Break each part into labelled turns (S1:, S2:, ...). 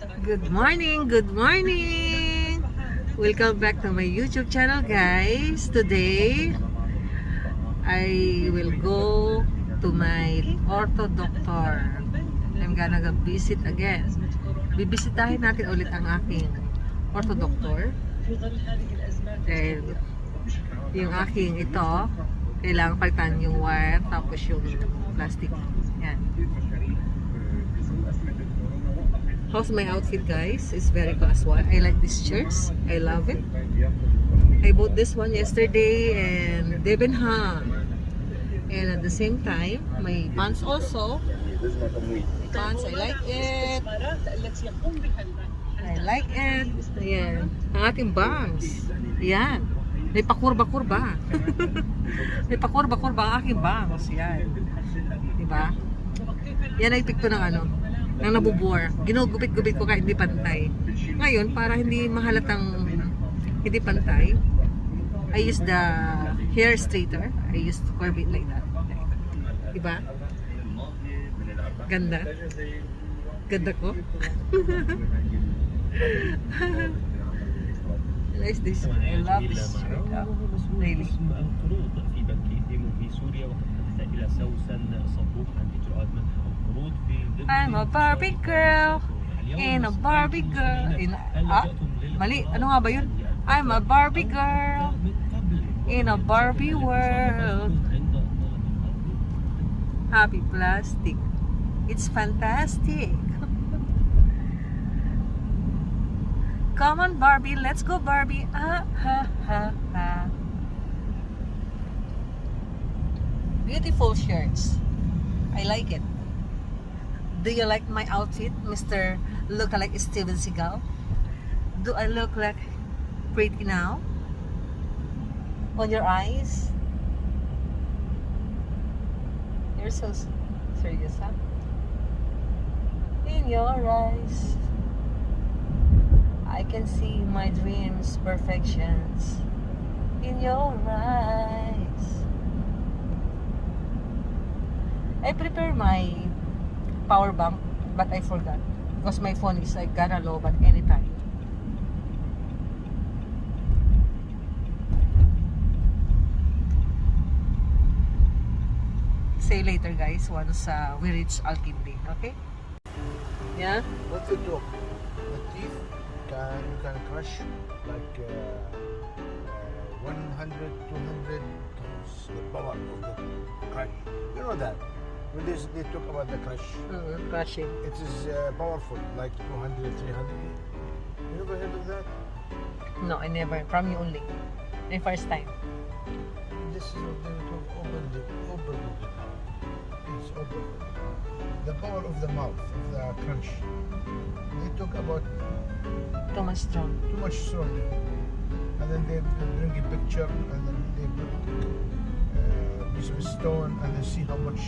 S1: Good morning, good morning. Welcome back to my YouTube channel, guys. Today, I will go to my ortho doctor. I'm gonna go visit again. Bibisitahin natin ulit ang aking ortho doctor. Dahil yung aking ito, kailangan palitan yung wire tapos yung plastic. Yan. How's my outfit guys? It's very casual. I like these shirts. I love it. I bought this one yesterday and Debenham. And at the same time, my pants also. Pants, I like it. I like it. Ayan. Ang ating bangs. Ayan. May pakurba-kurba. May pakurba-kurba ang aking bangs. Yan. Diba? Yan ay picto ng ano, ng nabubore. Ginugupit-gupit ko kahit hindi pantay. Ngayon, para hindi mahalatang hindi pantay, I use the hair straighter. I use to curve it like that. Diba? Ganda. Ganda ko. I like this. I love this shirt. ah. Really.
S2: قسم القروض في بنكهم في سوريا وتحدث إلى سوسن صبوح عن إجراءات منح القروض في ظل
S1: I'm a Barbie girl in a Barbie girl. In, ah, mali. Ano nga ba yun? I'm a Barbie girl in a Barbie world. Happy plastic. It's fantastic. Come on, Barbie. Let's go, Barbie. Ah, ha, ha, ha. Beautiful shirts. I like it. Do you like my outfit, Mr. Look like Steven Seagal? Do I look like pretty now? On your eyes? You're so serious, huh? In your eyes, I can see my dreams' perfections. In your eyes, I prepare my power bank, but I forgot because my phone is like gonna low but anytime. You later guys once uh, we reach Alkindi, okay? Yeah?
S3: What they do? The teeth can can crush like uh, uh, 100, 200 tons the power of the crush. You know that when they, they talk about the crush,
S1: Uh, crushing.
S3: it is uh, powerful like 200, 300. You never heard of that?
S1: No, I never. From you only. The first time.
S3: This is what they talk open the open It's open. The power of the mouth of the crunch. They talk about
S1: Too much strong.
S3: too much stronger. And then they, they bring a picture and then they put uh, piece of stone and they see how much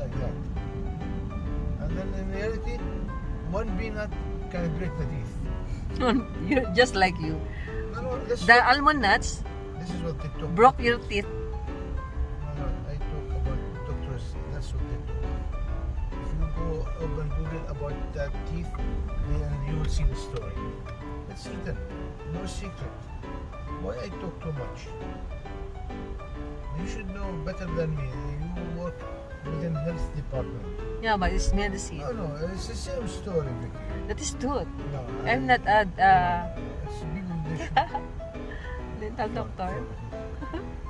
S3: like that. And then in reality, one peanut can break the teeth.
S1: you just like you.
S3: No, no,
S1: The almond nuts
S3: this is what they talk.
S1: broke your teeth.
S3: No, no, I talk about doctors. That's what they talk. If you go open Google about that teeth, then you will see the story. It's written. No secret. Why I talk too much? You should know better than me. You work within health department.
S1: Yeah, but it's medicine.
S3: No, no, it's the same story, Vicky.
S1: That is good.
S3: No,
S1: I'm not a uh,
S3: It's people they should.
S1: dental doctor.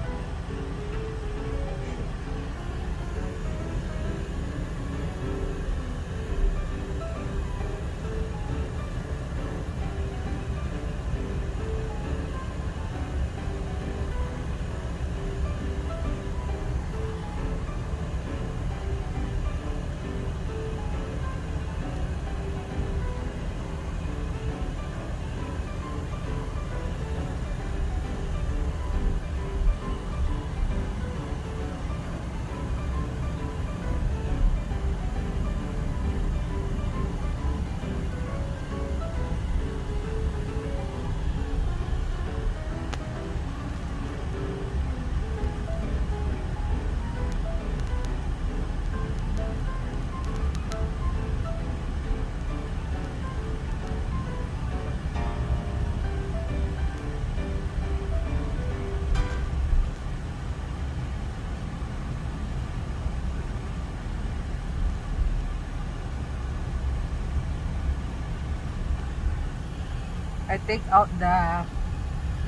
S1: I take out the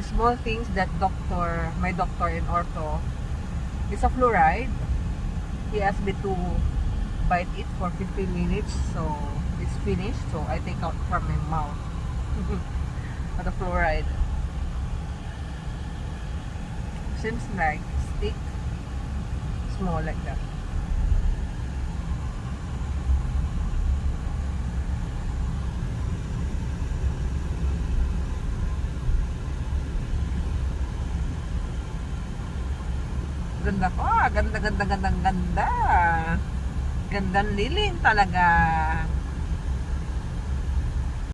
S1: small things that doctor, my doctor in ortho, is a fluoride. He asked me to bite it for 15 minutes, so it's finished. So I take out from my mouth the fluoride. Seems like stick, small like that. Ganda ko. ah. Ganda, ganda, ganda, ganda. Gandang lilim talaga.